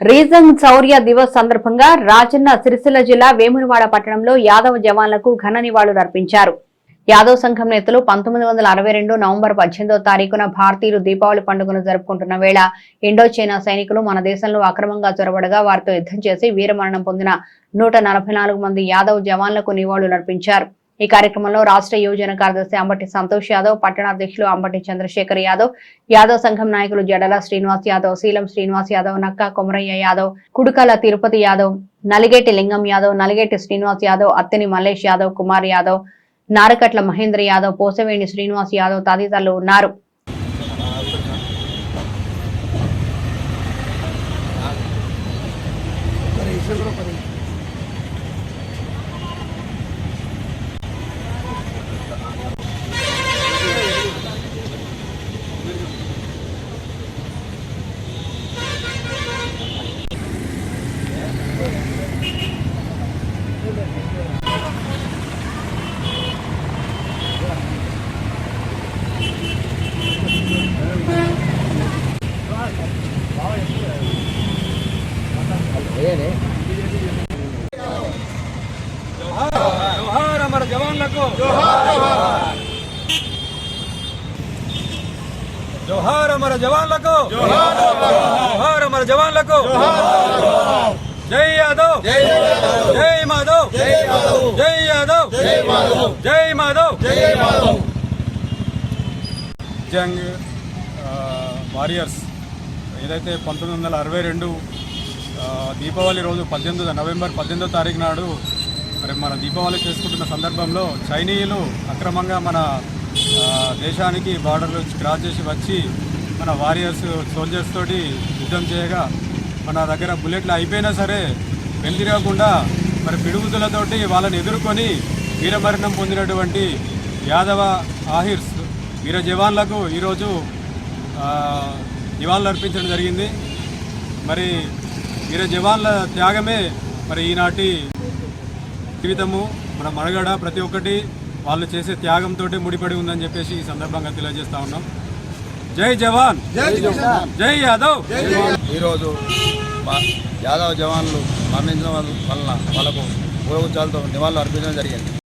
Reason శౌర్య దివస్ సందర్భంగా రాజన్న సిరిసిల్ల జిల్లా వేమునివాడ పట్టణంలో యాదవ జవాన్లకు ఘన నివాళులు అర్పించారు. యాదవ్ సంఘం నేతలు పంతొమ్మిది వందల అరవై రెండు నవంబర్ పద్దెనిమిదో తారీఖున భారతీయులు దీపావళి పండుగను జరుపుకుంటున్న వేళ ఇండో చైనా సైనికులు మన దేశంలో అక్రమంగా చొరబడగా వారితో యుద్ధం చేసి వీరమరణం పొందిన నూట నలభై నాలుగు మంది యాదవ్ జవాన్లకు నివాళులు అర్పించారు ఈ కార్యక్రమంలో రాష్ట్ర యువజన కార్యదర్శి అంబటి సంతోష్ యాదవ్ పట్టణాధ్యక్షులు అంబటి చంద్రశేఖర్ యాదవ్ యాదవ్ సంఘం నాయకులు జడల శ్రీనివాస్ యాదవ్ శీలం శ్రీనివాస్ యాదవ్ నక్కా కొమరయ్య యాదవ్ కుడుకల తిరుపతి యాదవ్ నలిగేటి లింగం యాదవ్ నలిగేటి శ్రీనివాస్ యాదవ్ అత్తిని మల్లేష్ యాదవ్ కుమార్ యాదవ్ నారకట్ల మహేంద్ర యాదవ్ పోసవేణి శ్రీనివాస్ యాదవ్ తదితరులు ఉన్నారు. జోహార్ అమర జవాన్లకు. జోహార్ అమర జవాన్లకు. జోహార్ అమర జవాన్లకు. జై యాదవ్. జై మాధవ్. జై యాదవ్. జై మాధవ్. జంగ్ వారియర్స్ ఏదైతే పంతొమ్మిది వందల అరవై రెండు దీపావళి రోజు పద్దెనిమిది నవంబర్ పద్దెనిమిదో తారీఖు నాడు మరి మన దీపావళి చేసుకుంటున్న సందర్భంలో చైనీయులు అక్రమంగా మన దేశానికి బార్డర్లు క్రాస్ చేసి వచ్చి మన వారియర్స్ సోల్జర్స్ తోటి యుద్ధం చేయగా మన దగ్గర బుల్లెట్లు అయిపోయినా సరే వెళ్తిరగకుండా మరి పిడుగుతులతోటి వాళ్ళని ఎదుర్కొని వీరమరణం పొందినటువంటి యాదవ ఆహిర్స్ వీర జవాన్లకు ఈరోజు నివాళులు అర్పించడం జరిగింది. మరి వీర జవాన్ల త్యాగమే మరి ఈనాటి జీవితము. మన మనుగడ ప్రతి ఒక్కటి వాళ్ళు చేసే త్యాగంతో ముడిపడి ఉందని చెప్పేసి ఈ సందర్భంగా తెలియజేస్తా ఉన్నాం. జై జవాన్! జై యాదవ్! ఈరోజు మా యాదవ జవాన్లు మరణించడం వల్ల వాళ్ళకు పూలగుచ్చాలతో నివాళులు అర్పించడం జరిగింది.